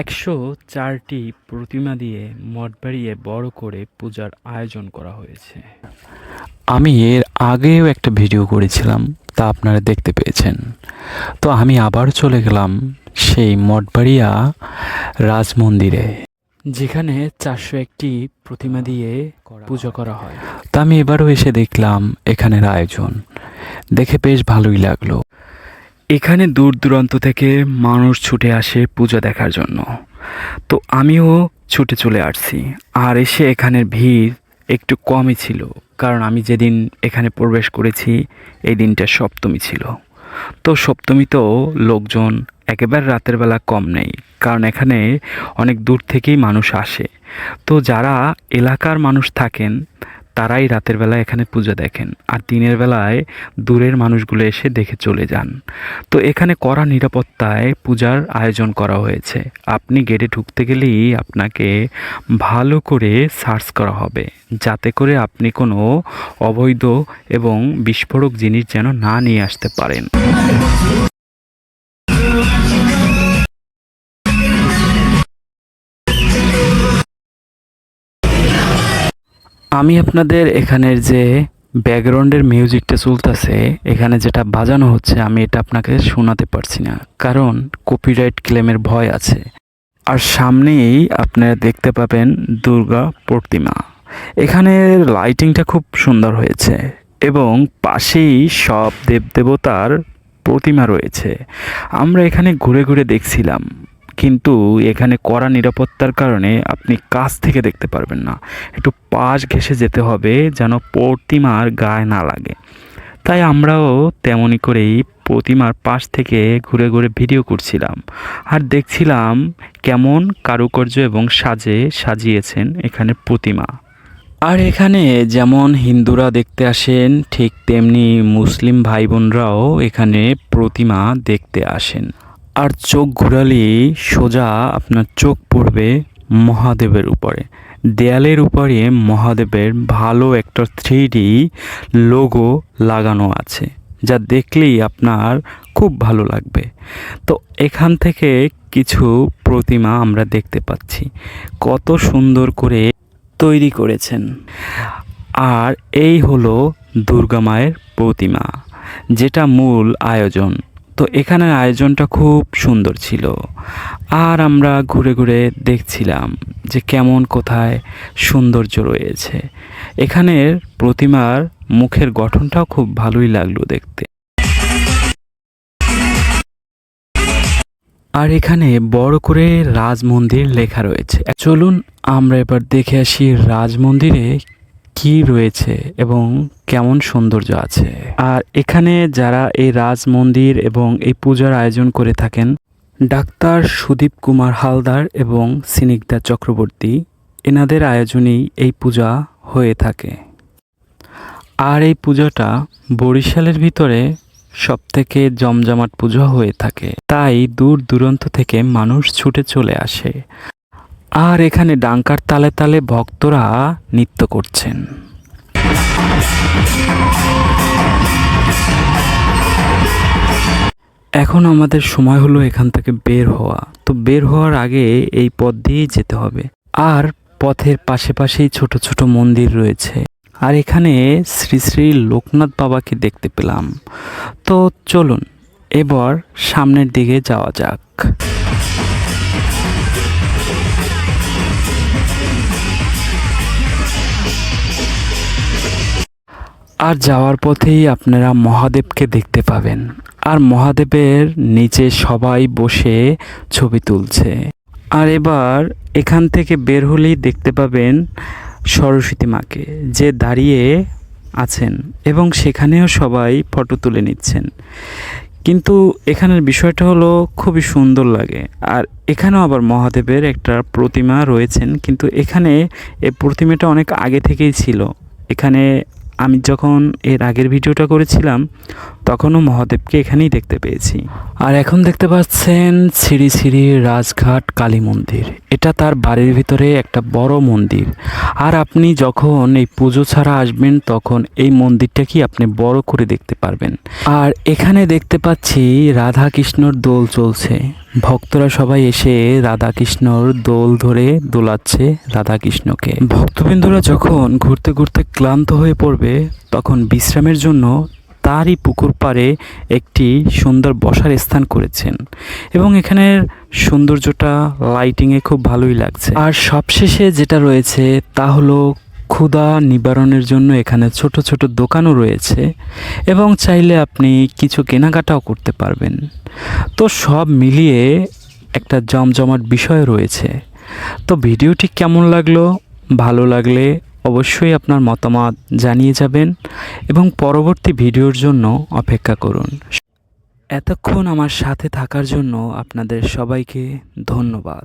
একশো চারটি প্রতিমা দিয়ে মঠ বাড়িয়ে বড় করে পূজার আয়োজন করা হয়েছে। আমি এর আগেও একটা ভিডিও করেছিলাম, তা আপনারা দেখতে পেয়েছেন। তো আমি আবার চলে গেলাম সেই মঠবাড়িয়া রাজমন্দিরে, যেখানে চারশো একটি প্রতিমা দিয়ে পুজো করা হয়। তা আমি এবারও এসে দেখলাম এখানের আয়োজন। দেখে বেশ ভালোই লাগল। এখানে দূর দূরান্ত থেকে মানুষ ছুটে আসে পূজা দেখার জন্য। তো আমিও ছুটে চলে আসছি। আর এসে এখানের ভিড় একটু কমই ছিল, কারণ আমি যেদিন এখানে প্রবেশ করেছি, এই দিনটা সপ্তমী ছিল। তো সপ্তমীতেও লোকজন একেবারে রাতের বেলা কম নেই, কারণ এখানে অনেক দূর থেকেই মানুষ আসে। তো যারা এলাকার মানুষ থাকেন তারাই রাতের বেলা এখানে পূজা দেখেন, আর দিনের বেলায় দূরের মানুষগুলো এসে দেখে চলে যান। তো এখানে কড়া নিরাপত্তায় পূজার আয়োজন করা হয়েছে। আপনি গেটে ঢুকতে গেলেই আপনাকে ভালো করে সার্চ করা হবে, যাতে করে আপনি কোনো অবৈধ এবং বিস্ফোরক জিনিস যেন না নিয়ে আসতে পারেন। আমি আপনাদের এখানের যে ব্যাকগ্রাউন্ডের মিউজিকটা চলতেছে, এখানে যেটা বাজানো হচ্ছে, আমি এটা আপনাকে শোনাতে পারছি না। কারণ কপিরাইট ক্লেমের ভয় আছে। আর সামনেই আপনারা দেখতে পাবেন দুর্গা প্রতিমা। এখানের লাইটিংটা খুব সুন্দর হয়েছে এবং পাশেই সব দেবদেবতার প্রতিমা রয়েছে। আমরা এখানে ঘুরে ঘুরে দেখছিলাম। কিন্তু এখানে কড়া নিরাপত্তার কারণে আপনি কাছ থেকে দেখতে পারবেন না। একটু পাশ ঘেসে যেতে হবে যেন প্রতিমার গায়ে না লাগে। তাই আমরাও তেমনই করেই প্রতিমার পাশ থেকে ঘুরে ঘুরে ভিডিও করছিলাম আর দেখছিলাম কেমন কারুকার্য এবং সাজে সাজিয়েছেন এখানে প্রতিমা। আর এখানে যেমন হিন্দুরা দেখতে আসেন, ঠিক তেমনি মুসলিম ভাই বোনরাও এখানে প্রতিমা দেখতে আসেন। আর চোখ ঘোরালে সোজা আপনার চোখ পড়বে মহাদেবের উপরে। দেয়ালের উপরে মহাদেবের ভালো একটা থ্রি লোগো লাগানো আছে, যা দেখলেই আপনার খুব ভালো লাগবে। তো এখান থেকে কিছু প্রতিমা আমরা দেখতে পাচ্ছি। কত সুন্দর করে তৈরি করেছেন। আর এই হলো দুর্গা মায়ের প্রতিমা, যেটা মূল আয়োজন। তো এখানের আয়োজনটা খুব সুন্দর ছিল। আর আমরা ঘুরে ঘুরে দেখছিলাম যে কেমন কোথায় সৌন্দর্য রয়েছে। এখানের প্রতিমার মুখের গঠনটাও খুব ভালোই লাগল দেখতে। আর এখানে বড় করে রাজমন্দির লেখা রয়েছে। চলুন আমরা এবার দেখে আসি রাজমন্দিরে কি রয়েছে এবং কেমন সৌন্দর্য আছে? আর এখানে যারা এই রাজ মন্দির এবং এই পূজার আয়োজন করে থাকেন, ডাক্তার সুদীপ কুমার হালদার এবং সিনিকদা চক্রবর্তী, এনাদের আয়োজনেই এই পূজা হয়ে থাকে। আর এই পূজাটা বরিশালের ভিতরে সবথেকে জমজমাট পূজা হয়ে থাকে। তাই দূর দূরান্ত থেকে মানুষ ছুটে চলে আসে। আর এখানে ডাঙ্কার তালে তালে ভক্তরা নৃত্য করছেন। এখন আমাদের সময় হলো এখান থেকে বের হওয়া। তো বের হওয়ার আগে এই পথ দিয়েই যেতে হবে। আর পথের পাশে পাশেই ছোট ছোট মন্দির রয়েছে। আর এখানে শ্রী শ্রী লোকনাথ বাবাকে দেখতে পেলাম। তো চলুন, এবার সামনের দিকে যাওয়া যাক। আর যাওয়ার পথেই আপনারা মহাদেবকে দেখতে পাবেন। আর মহাদেবের নিচে সবাই বসে ছবি তুলছে। আর এবার এখান থেকে বের হলেই দেখতে পাবেন সরস্বতী মাকে, যে দাঁড়িয়ে আছেন এবং সেখানেও সবাই ফটো তুলে নিচ্ছেন। কিন্তু এখানের বিষয়টা হলো খুবই সুন্দর লাগে। আর এখানেও আবার মহাদেবের একটা প্রতিমা রয়েছেন, কিন্তু এখানে এই প্রতিমাটা অনেক আগে থেকেই ছিল। এখানে আমি যখন এর আগের ভিডিওটা করেছিলাম তখনও মহাদেবকে এখানেই দেখতে পেয়েছি। আর এখন দেখতে পাচ্ছেন শ্রী শ্রী রাজঘাট কালী মন্দির। এটা তার বাড়ির ভিতরে একটা বড় মন্দির। আর আপনি যখন এই পুজো ছাড়া আসবেন, তখন এই মন্দিরটাকে আপনি বড় করে দেখতে পারবেন। আর এখানে দেখতে পাচ্ছি রাধা কৃষ্ণর দোল চলছে। ভক্তরা সবাই এসে রাধা কৃষ্ণর দোল ধরে দোলাচ্ছে রাধা কৃষ্ণকে ভক্তবৃন্দরা যখন ঘুরতে ঘুরতে ক্লান্ত হয়ে পড়বে, তখন বিশ্রামের জন্য তারই পুকুর পাড়ে একটি সুন্দর বসার স্থান করেছেন। এবং এখানের সৌন্দর্যটা লাইটিংয়ে খুব ভালোই লাগছে। আর সবশেষে যেটা রয়েছে তা হলো ক্ষুধা নিবারণের জন্য এখানে ছোট ছোট দোকানও রয়েছে এবং চাইলে আপনি কিছু কেনাকাটাও করতে পারবেন। তো সব মিলিয়ে একটা জমজমাট বিষয় রয়েছে। তো ভিডিওটি কেমন লাগল? ভালো লাগলে অবশ্যই আপনার মতামত জানিয়ে যাবেন এবং পরবর্তী ভিডিওর জন্য অপেক্ষা করুন। এতক্ষণ আমার সাথে থাকার জন্য আপনাদের সবাইকে ধন্যবাদ।